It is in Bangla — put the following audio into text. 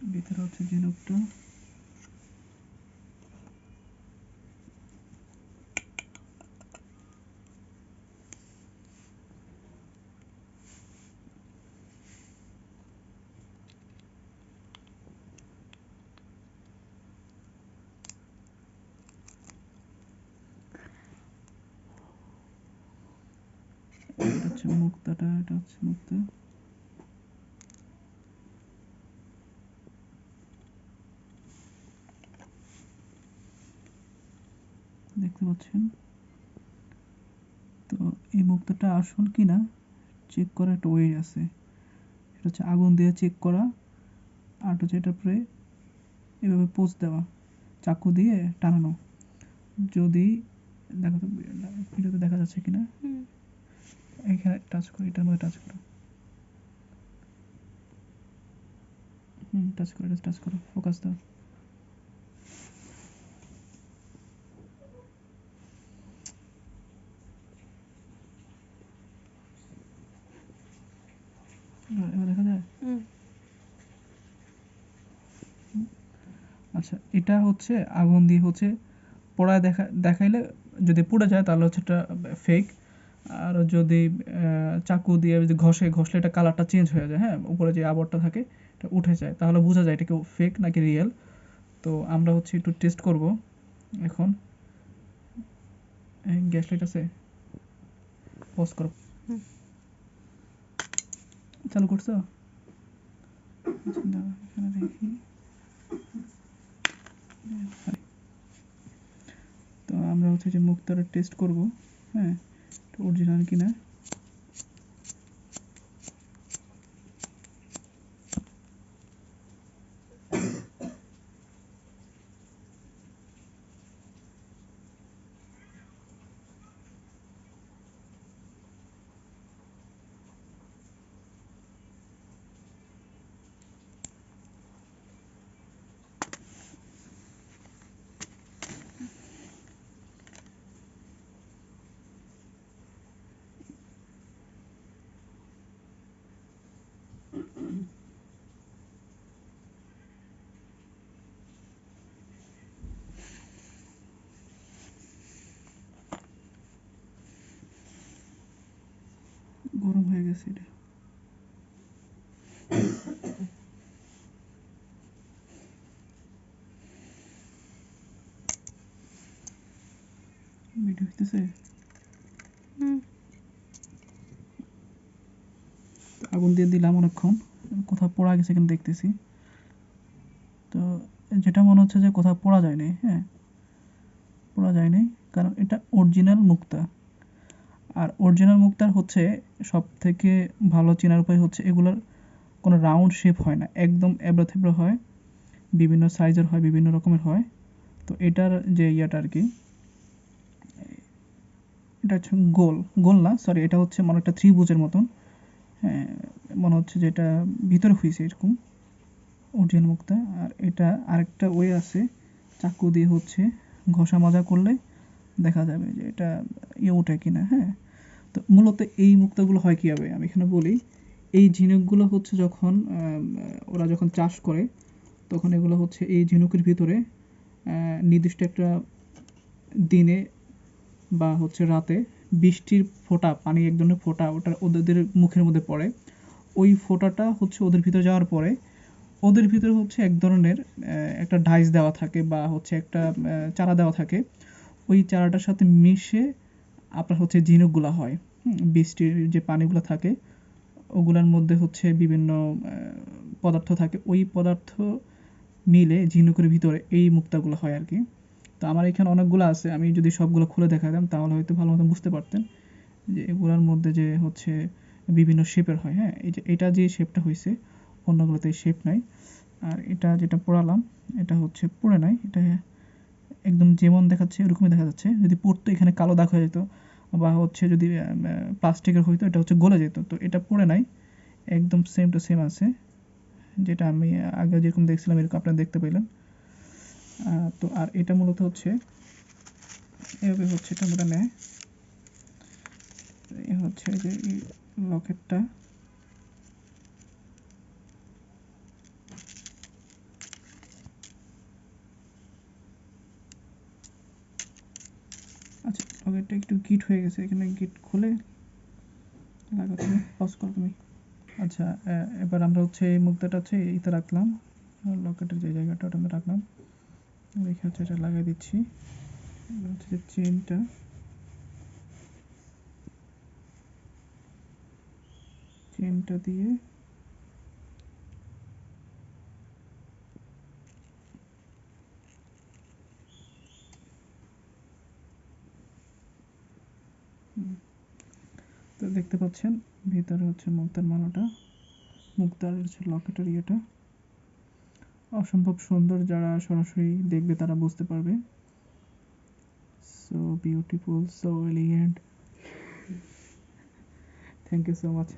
ভিতরে হচ্ছে ঝিনুকটা হচ্ছে মুক্তাটা এটা হচ্ছে মুক্তা। দেখতে পাচ্ছেন? তো এই মুক্তাটা আসল কিনা চেক করার একটা ওয়ে আছে। এটা হচ্ছে আগুন দিয়ে চেক করা আর হচ্ছে এটা পরে এভাবে পোজ দেওয়া চাকু দিয়ে টানানো। যদি দেখো তো ভিডিওতে দেখা যাচ্ছে কিনা। এখানে টাচ করো এটার মধ্যে টাচ করো। হুম টাচ করো টাচ করো ফোকাস দাও। এবার এবার দেখা যায় হুম। আচ্ছা এটা হচ্ছে আগুন দিয়ে হচ্ছে পোড়ায় দেখা দেখাইলে যদি পুড়ে যায় তাহলে হচ্ছে এটা ফেক আর যদি চাকু দিয়ে যদি ঘষে ঘষলে এটা কালারটা চেঞ্জ হয়ে যায় হ্যাঁ? উপরে যে আবরটা থাকে এটা উঠে যায়। তাহলে বোঝা যায় এটা কেউ ফেক নাকি রিয়েল তো আমরা হচ্ছে একটু টেস্ট করব এখন। গ্যাস লাইট আছে। পজ করো। চালু করছ দেখি তো আমরা হচ্ছে যে মুক্তারা টেস্ট করব হ্যাঁ? অরিজিনাল কিনা? গরম হয়ে গেছে এটা। ভিডিও হইতেছে? আগুন দিয়ে দিলাম অনেকক্ষণ। কোথাও পোড়া গেছে কিনা দেখতেছি। তো যেটা মনে হচ্ছে যে কোথাও পোড়া যায়নি হ্যাঁ। পোড়া যায়নি কারণ এটা অরিজিনাল মুক্তা। আর অরিজিনাল মুক্তার হচ্ছে সব থেকে ভালো চেনার উপায় হচ্ছে এগুলোর কোনো রাউন্ড শেপ হয় না, একদম এবড়ো থেবড়ো হয়, বিভিন্ন সাইজের হয়, বিভিন্ন রকমের হয়। তো এটার যে ইয়াটা আর কি, এটা হচ্ছে গোল গোল না সরি এটা হচ্ছে মনে একটা ত্রিভুজের মতন। হ্যাঁ মনে হচ্ছে যে এটা ভিতরে হয়েছে এরকম অরিজিনাল মুক্তা। আর এটা আরেকটা ওয়ে আছে, চাকু দিয়ে হচ্ছে ঘষা মাজা করলে দেখা যাবে যে এটা ওঠে কিনা হ্যাঁ? তো মূলত এই মুক্তাগুলো হয় কীভাবে? আমি এখানে বলি, এই ঝিনুকগুলো হচ্ছে যখন ওরা যখন চাষ করে, তখন এগুলো হচ্ছে এই ঝিনুকের ভিতরে নির্দিষ্ট একটা দিনে বা হচ্ছে রাতে বৃষ্টির ফোঁটা, পানি এক ধরনের ফোঁটা ওটা ওদের মুখের মধ্যে পড়ে। ওই ফোঁটাটা হচ্ছে ওদের ভিতরে যাওয়ার পরে, ওদের ভিতরে হচ্ছে এক ধরনের একটা ডাইস দেওয়া থাকে বা হচ্ছে একটা চারা দেওয়া থাকে। ওই চারাটার সাথে মিশে আপনার হচ্ছে ঝিনুকগুলা হয় বৃষ্টির যে পানিগুলো থাকে, ওগুলোর মধ্যে হচ্ছে বিভিন্ন পদার্থ থাকে। ওই পদার্থ মিলে ঝিনুকের ভিতরে এই মুক্তাগুলো হয় আর কি তো আমার এখানে অনেকগুলো আছে, আমি যদি সবগুলো খুলে দেখাতাম তাহলে হয়তো ভালো মতো বুঝতে পারতেন যে এগুলোর মধ্যে যে হচ্ছে বিভিন্ন শেপের হয় হ্যাঁ এই যে এটা যে শেপটা হয়েছে অন্যগুলোতে শেপ নাই। আর এটা যেটা পড়ালাম, এটা হচ্ছে পড়ে নাই, এটা একদম যেমন দেখাচ্ছে ওরকমই দেখা যাচ্ছে। যদি পড়তো, এখানে কালো দাগ হয়ে যেত। বা হচ্ছে যদি প্লাস্টিকের হইতো, এটা হচ্ছে গলে যেত। তো এটা পড়ে নাই। একদম সেম টু সেম আছে। যেটা আমি আগে যেরকম দেখছিলাম, এরকম আপনারা দেখতে পেলেন তো আর এটা মূলত হচ্ছে, এভাবে হচ্ছে এটা আমরা নেয়। হচ্ছে যে লকেটটা লকেটটা একটু গিট হয়ে গেছে, এখানে গিট খুলে লাগা তুমি পজ করো তুমি। আচ্ছা এবার আমরা হচ্ছে এই মুক্তাটা হচ্ছে এইতে রাখলাম লকেটের যে জায়গাটা ওটা আমরা রাখলাম। রেখে হচ্ছে এটা লাগাই দিচ্ছি। হচ্ছে যে চেনটা চেনটা দিয়ে দেখতে পাচ্ছেন? ভিতরে হচ্ছে মুক্তার মালাটা। মুক্তার হচ্ছে লকেটের ইয়েটা। অসম্ভব সুন্দর যারা সরাসরি দেখবে তারা বুঝতে পারবে। So beautiful so elegant thank you so much